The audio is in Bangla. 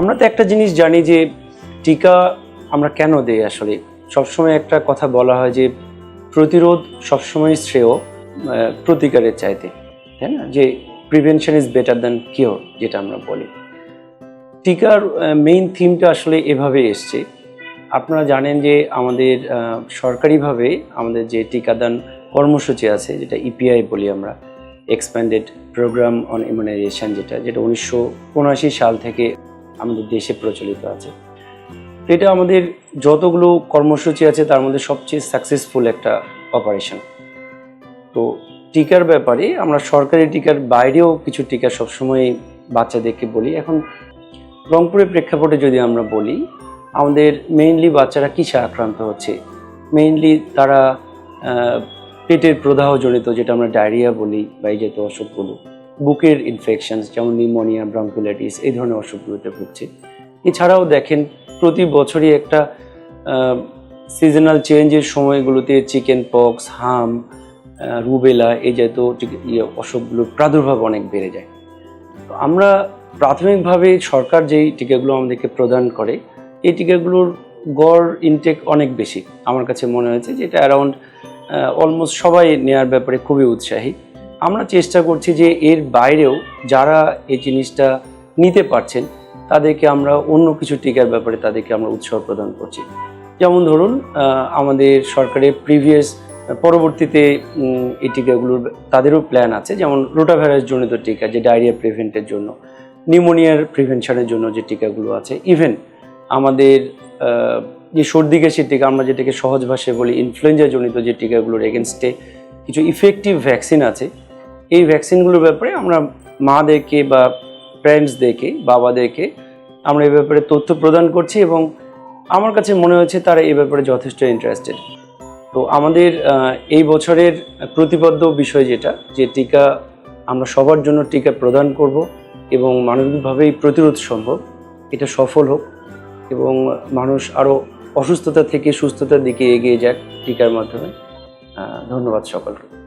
আমরা তো একটা জিনিস জানি যে টিকা আমরা কেন দেই আসলে? সবসময় একটা কথা বলা হয় যে প্রতিরোধ সবসময় শ্রেয় প্রতিকারের চাইতে, তাই না? যে prevention is better than cure যেটা আমরা বলি। টিকার মেইন থিমটা আসলে এভাবে এসছে। আপনারা জানেন যে আমাদের সরকারিভাবে আমাদের যে টিকাদান কর্মসূচি আছে, যেটা ইপিআই বলি আমরা এক্সপ্যান্ডেড প্রোগ্রাম অন ইমিউনাইজেশন যেটা যেটা উনিশশো উনআশি সাল থেকে আমাদের দেশে প্রচলিত আছে। এটা আমাদের যতগুলো কর্মসূচি আছে, তার মধ্যে সবচেয়ে সাকসেসফুল একটা অপারেশন তো টিকার ব্যাপারে আমরা সরকারি টিকার বাইরেও কিছু টিকা সবসময় বাচ্চাদেরকে বলি। এখন রংপুরের প্রেক্ষাপটে যদি আমরা বলি, আমাদের মেইনলি বাচ্চারা কিসে আক্রান্ত হচ্ছে? মেইনলি তারা পেটের প্রদাহজনিত যেটা আমরা ডায়রিয়া বলি বা এই জাতীয় অসুখগুলো। বুকের ইনফেকশনস যেমন নিউমোনিয়া ব্রঙ্কুলাইটিস এই ধরনের অসুখগুলোতে ভুগছে। এছাড়াও দেখেন, প্রতি বছরই একটা সিজনাল চেঞ্জের সময়গুলোতে চিকেন পক্স হাম রুবেলা এই জাতীয় ইয়ে অসুখগুলোর প্রাদুর্ভাব অনেক বেড়ে যায়। তো আমরা প্রাথমিকভাবে সরকার যেই টিকাগুলো আমাদেরকে প্রদান করে, এই টিকাগুলোর গড় ইনটেক অনেক বেশি। আমার কাছে মনে হয়েছে যে এটা অ্যারাউন্ড অলমোস্ট সবাই নেওয়ার ব্যাপারে খুবই উৎসাহী। আমরা চেষ্টা করছি যে এর বাইরেও যারা এই জিনিসটা নিতে পারছেন, তাদেরকে আমরা অন্য কিছু টিকার ব্যাপারে তাদেরকে আমরা উৎসাহ প্রদান করছি। যেমন ধরুন আমাদের সরকারের প্রিভিয়াস পরবর্তীতে এই টিকাগুলোর তাদেরও প্ল্যান আছে। যেমন রোটাভাইরাস জনিত টিকা, যে ডায়রিয়া প্রিভেন্টের জন্য, নিউমোনিয়ার প্রিভেনশনের জন্য যে টিকাগুলো আছে। ইভেন আমাদের যে সর্দি কাশির টিকা, আমরা যেটাকে সহজ ভাষায় বলি ইনফ্লুয়েঞ্জা জনিত যে টিকাগুলোর এগেনস্টে কিছু ইফেক্টিভ ভ্যাকসিন আছে এই ভ্যাকসিনগুলোর ব্যাপারে আমরা মা মাদেরকে বা প্যারেন্টসদেরকে বাবাদেরকে আমরা এই ব্যাপারে তথ্য প্রদান করছি এবং আমার কাছে মনে হচ্ছে তারা এই ব্যাপারে যথেষ্ট ইন্টারেস্টেড তো আমাদের এই বছরের প্রতিবদ্ধ বিষয় যেটা, যে টিকা আমরা সবার জন্য টিকা প্রদান করব এবং মানবিকভাবেই প্রতিরোধ সম্ভব, এটা সফল হোক এবং মানুষ আরও অসুস্থতা থেকে সুস্থতার দিকে এগিয়ে যাক টিকার মাধ্যমে। ধন্যবাদ সকলকে।